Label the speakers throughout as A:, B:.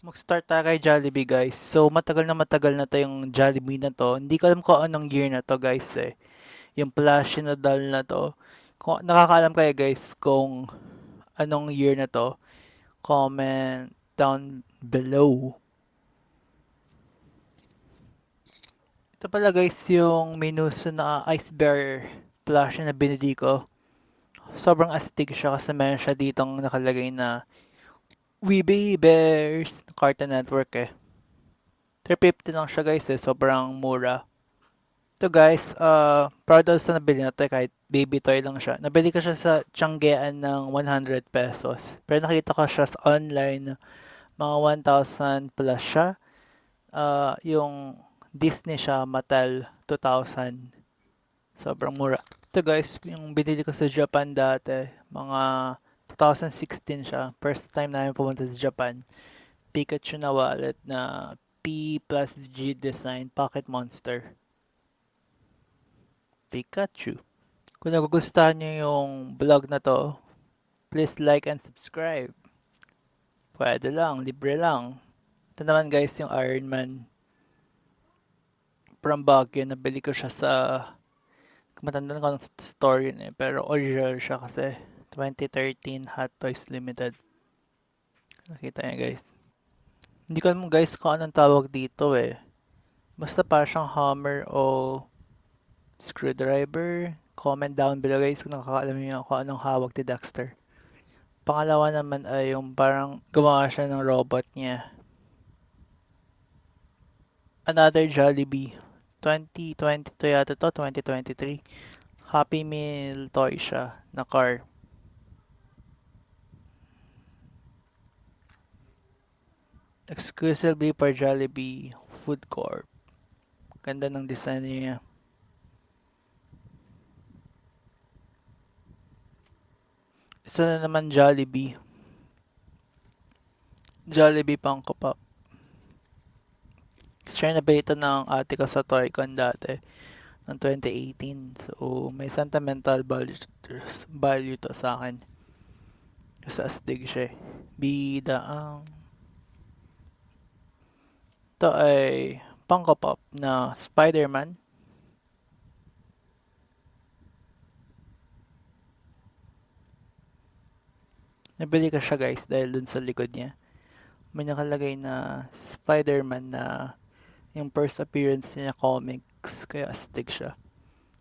A: Mag-start tayo kay Jollibee guys. So matagal na matagal na to yung Jollibee na to. Hindi ko alam kung anong year na to guys eh. Yung plushie na doll na to. Kung nakakaalam kayo guys kung anong year na to, comment down below. Ito pala guys yung Minuso na Ice Bear plushie na binili ko. Sobrang astig siya kasi meron siya ditong nakalagay na We Be Bears. Cartoon Network eh. 350 lang siya guys eh. Sobrang mura. Ito guys, uh, proud ako sa nabili na to eh, kahit baby toy lang siya. Nabili ko siya sa Tianggean ng 100 pesos. Pero nakita ko siya sa online mga 1,000 plus siya. Uh, yung Disney siya, Mattel 2,000. Sobrang mura. Ito guys, yung binili ko sa Japan dati, mga 2016 siya. First time namin pumunta sa Japan. Pikachu na wallet na P plus G design Pocket Monster. Pikachu. Kung nagugustuhan niyo yung vlog na to, please like and subscribe. Pwede lang, libre lang. Ito naman guys yung Iron Man from Baguio. Nabili ko siya sa matanda ko ng store yun eh. Pero original siya kasi 2013 Hot Toys Limited. Nakita niya guys. Hindi ko alam guys kung anong tawag dito eh. Basta para siyang hammer o screwdriver. Comment down below guys kung nakakaalam niyo kung anong hawak ni Dexter. Pangalawa naman ay yung parang gumawa siya ng robot niya. Another Jollibee. 2022 yata to, 2023. Happy Meal toy siya na car. Exclusively for Jollibee Food Corp. Ganda ng design niya. Isa na naman Jollibee. Jollibee Funko Pop. Share na ito ng ate ko sa Toycon dati ng 2018. So, may sentimental value, value to sa akin. Sa astig siya eh. Bida ang... Ito ay Funko Pop na Spider-Man. Nabili ko siya guys dahil dun sa likod niya. May nakalagay na Spider-Man na yung first appearance niya comics. Kaya astig siya.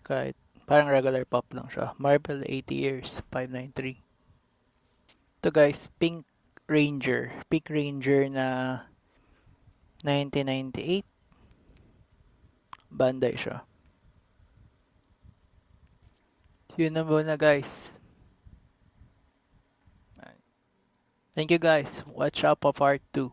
A: Kahit parang regular pop lang siya. Marvel 80 years, 593. Ito guys, Pink Ranger. Pink Ranger na 1998. Bandai siya. Yun na muna guys. Thank you guys. Watch out for part 2.